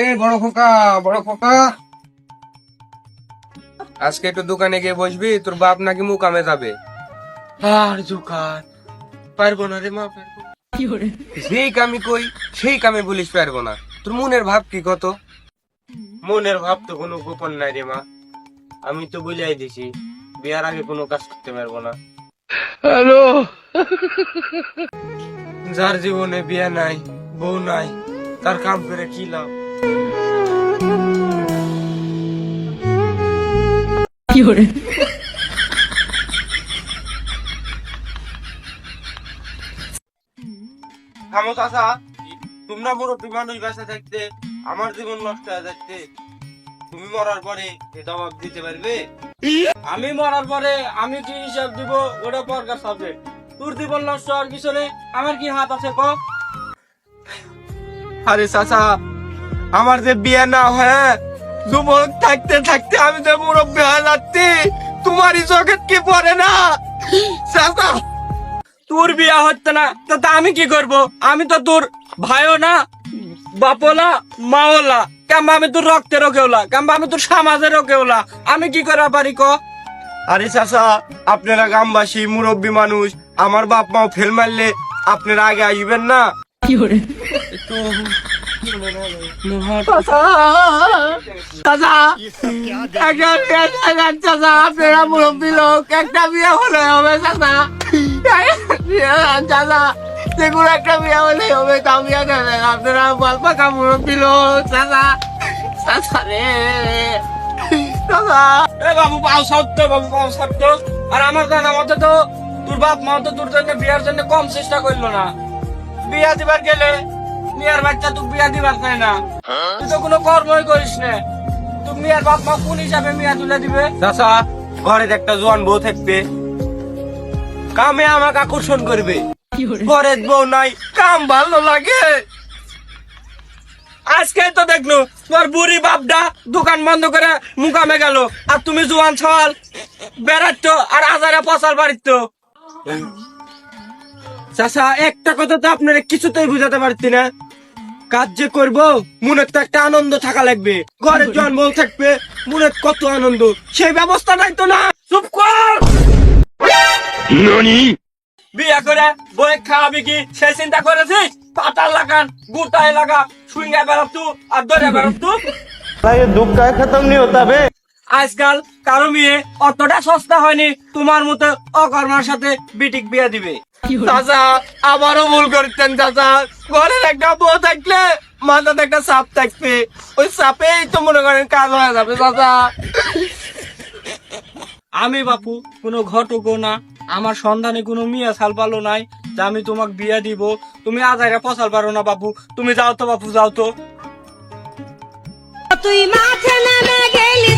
এ বড় খোকা বড় খোকা। আজকে একটু দোকানে গিয়ে বসবি তোর বাপ নাকি মুকামে যাবে। আর দোকান পারব না রে মা সেই কামি কই সেই কামে বলিস পারব না। তোর মনের ভাব কি কত? মনের ভাব তো কোনো গোপন নাই রে মা। আমি তো বুঝাই দিছি বিয়ার আগে কোনো কাজ করতে পারব না। হ্যালো। যার জীবনে বিয়া নাই বউ নাই তার কাম করে কি লাভ? থামো চাচা তোমরা মুরব্বী মানুষ বেঁচে থাকতে আমার জীবন নষ্ট হয়ে যাচ্ছে। তুমি মরার পরে এ জবাব দিতে পারবে? আমি মরার পরে আমি কি হিসাব দিব? ওটা পরকার সাবজেক্ট। তোর জীবন নষ্ট হওয়ার পিছনে আমার কি হাত আছে ক? আরে চাচা আমার যে বিয়ে না হয় যুবক থাকতে থাকতে আমি তো মুরব্বী হয়ে যাচ্ছি তোমারই চোখের কি পড়ে না? চাচা। তোর বিয়া হচ্ছে না তা আমি কি করব? আমি তো তোর ভাইও না বাপলা মাওলা কেমবা আমি তোর রক্তেরও কেউলা কেমবা আমি তোর সমাজেরও কেউলা আমি কি করা পারি ক? আরে চাচা আপনারা গ্রামবাসী মুরব্বী মানুষ আমার বাপ মাও ফেল মারলে আপনারা আগে আসবেন না। একটা বিয়ে চাইলেন চাচা আপনারা মুরব্বী লোক একটা বিয়ে হলে হবে যে কোনো একটা বিয়ে হলে হবে তা বিয়ে দেবেন আপনারা মুরব্বী লোক রে চাচা। এ বাবু পাও সত্য বাবু পাও সত্য। আর আমার জানা মতে তো তোর বাপ মা তো তোর জন্য বিয়ার জন্য কম চেষ্টা করল না। বিয়া দিবার গেলে মিয়ার বাচ্চা তুই বিয়া দিবার চাই না। তুই তো কোনো কর্মই করিস না। তুই মিয়ার বাপ মা কোন হিসাবে মিয়া তুলে দিবে? চাচা ঘরের একটা জোয়ান বউ থাকবে। কামে আমাকে আকর্ষণ করবে। ঘরের বউ নাই কাম ভালো লাগে। আজকে তো দেখল তোর বুড়ি বাপডা দোকান বন্ধ করে মুকামে গেল। আর তুমি জোয়ান ছাল বেড়াচ্ছ আর আজারে পচাল বাড়িত চাচা একটা কথা তো আপনারা কিছুতেই বুঝাতে পারছি না। কাজ যে করব মনে তো একটা আনন্দ থাকা লাগবে। ঘরের জন বউ থাকবে মনে কত আনন্দ সেই ব্যবস্থা নাই তো না। চুপ কর! বিয়া করে বই খাওয়াবি কি? সেই চিন্তা করেছিস? পাতার লাগান গুটায় লাগা সুইঙ্গা বেড়াতু আর দরে বেড়াতু দুঃখ খতম নি আজকাল কারও মেয়ে অতটা সস্তা হয়নি তোমার মতো অকর্মার সাথে বিটিক বিয়া দিবে। চাচা আবারও ভুল করতেন চাচা। ঘরের একটা বউ থাকলে মাথাতে একটা সাপ থাকবে। ওই সাপেই তো মনে করেন কাজ হয়ে যাবে চাচা। আমি বাপু কোনো ঘটকও না। আমার সন্ধানে কোনো মিয়া ছাল পালো নাই যে আমি তোমাকে বিয়া দিব। তুমি আজাইরা পচাল পারো না বাপু। তুমি যাও তো বাপু যাও তো। তুই মাঠে নেমে গেলি